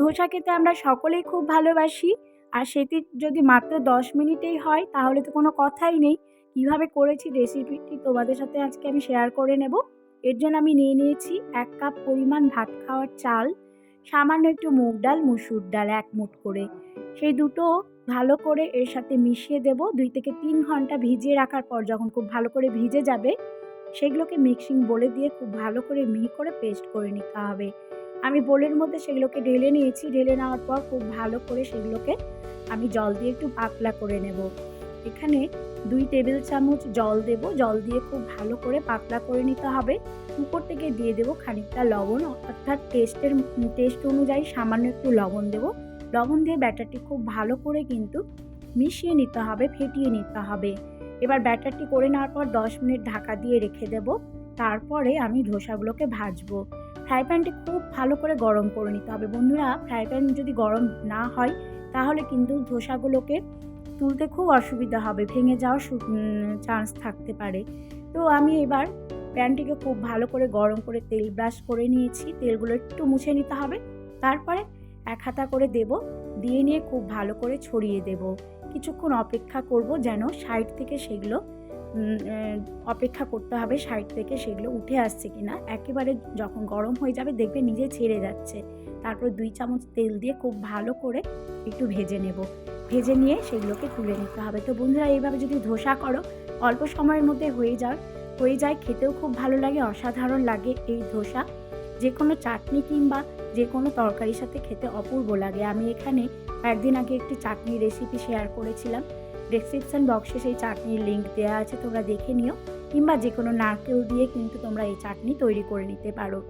ধোসা খেতে আমরা সকলেই খুব ভালোবাসি। আর সেটি যদি মাত্র দশ মিনিটেই হয়, তাহলে তো কোনো কথাই নেই। কীভাবে করেছি রেসিপিটি তোমাদের সাথে আজকে আমি শেয়ার করে নেব। এর জন্য আমি নিয়ে নিয়েছি এক কাপ পরিমাণ ভাত খাওয়ার চাল, সামান্য একটু মুগ ডাল, মুসুর ডাল এক মুঠ করে। সেই দুটো ভালো করে এর সাথে মিশিয়ে দেব। দুই থেকে তিন ঘণ্টা ভিজিয়ে রাখার পর যখন খুব ভালো করে ভিজে যাবে, সেগুলোকে মিক্সিং বলে দিয়ে খুব ভালো করে মিহি করে পেস্ট করে নিতে হবে। আমি বোলের মধ্যে সেগুলোকে ঢেলে নিয়েছি। ঢেলে নেওয়ার পর খুব ভালো করে সেগুলোকে আমি জল দিয়ে একটু পাতলা করে নেব। এখানে দুই টেবিল চামচ জল দেব। জল দিয়ে খুব ভালো করে পাতলা করে নিতে হবে। উপর থেকে দিয়ে দেবো খানিকটা লবণ। অর্থাৎ টেস্টের টেস্ট অনুযায়ী সামান্য একটু লবণ দেব। লবণ দিয়ে ব্যাটারটি খুব ভালো করে কিন্তু মিশিয়ে নিতে হবে, ফেটিয়ে নিতে হবে। এবার ব্যাটারটি করে নেওয়ার পর দশ মিনিট ঢাকা দিয়ে রেখে দেব। তারপরে আমি ধোসাগুলোকে ভাজবো। ফ্রাই প্যানটি খুব ভালো করে গরম করে নিতে হবে। বন্ধুরা, ফ্রাই প্যান যদি গরম না হয়, তাহলে কিন্তু ধোসাগুলোকে তুলতে খুব অসুবিধা হবে, ভেঙে যাওয়ার চান্স থাকতে পারে। তো আমি এবার প্যানটিকে খুব ভালো করে গরম করে তেল ব্রাশ করে নিয়েছি। তেলগুলো একটু মুছে নিতে হবে। তারপরে এক হাতা করে দেব, দিয়ে নিয়ে খুব ভালো করে ছড়িয়ে দেব। কিছুক্ষণ অপেক্ষা করব যেন সাইড থেকে সেগুলো অপেক্ষা করতে হবে সাইড থেকে সেগুলো উঠে আসছে কিনা। একেবারে যখন গরম হয়ে যাবে দেখবে নিজে ছেড়ে যাচ্ছে। তারপর দুই চামচ তেল দিয়ে খুব ভালো করে একটু ভেজে নেব। ভেজে নিয়ে সেগুলোকে তুলে নিতে হবে। তো বন্ধুরা, এইভাবে যদি ধোসা করো, অল্প সময়ের মধ্যে হয়ে যায় হয়ে যায়, খেতেও খুব ভালো লাগে, অসাধারণ লাগে এই ধোসা। যে কোনো চাটনি কিংবা যে কোনো তরকারির সাথে খেতে অপূর্ব লাগে। আমি এখানে একদিন আগে একটি চাটনির রেসিপি শেয়ার করেছিলাম। ডেসক্রিপশান বক্সে সেই চাটনির লিঙ্ক দেওয়া আছে, তোমরা দেখে নিও। কিংবা যে কোনো নারকেল দিয়ে কিন্তু তোমরা এই চাটনি তৈরি করে নিতে পারো।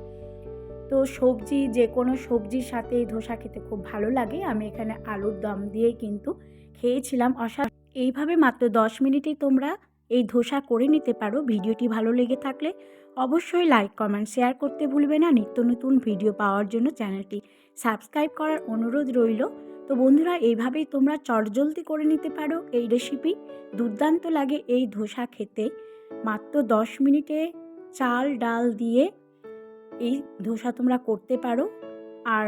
তো সবজি যে কোনো সবজির সাথে এই ধোসা খেতে খুব ভালো লাগে। আমি এখানে আলুর দম দিয়েই কিন্তু খেয়েছিলাম। অসা এইভাবে মাত্র দশ মিনিটেই তোমরা এই ধোসা করে নিতে পারো। ভিডিওটি ভালো লেগে থাকলে অবশ্যই লাইক কমেন্ট শেয়ার করতে ভুলবে না। নিত্য নতুন ভিডিও পাওয়ার জন্য চ্যানেলটি সাবস্ক্রাইব করার অনুরোধ রইল। তো বন্ধুরা, এইভাবেই তোমরা চটজলদি করে নিতে পারো এই রেসিপি দুর্দান্ত লাগে এই ধোসা খেতে। মাত্র দশ মিনিটে চাল, ডাল দিয়ে এই ধোসা তোমরা করতে পারো। আর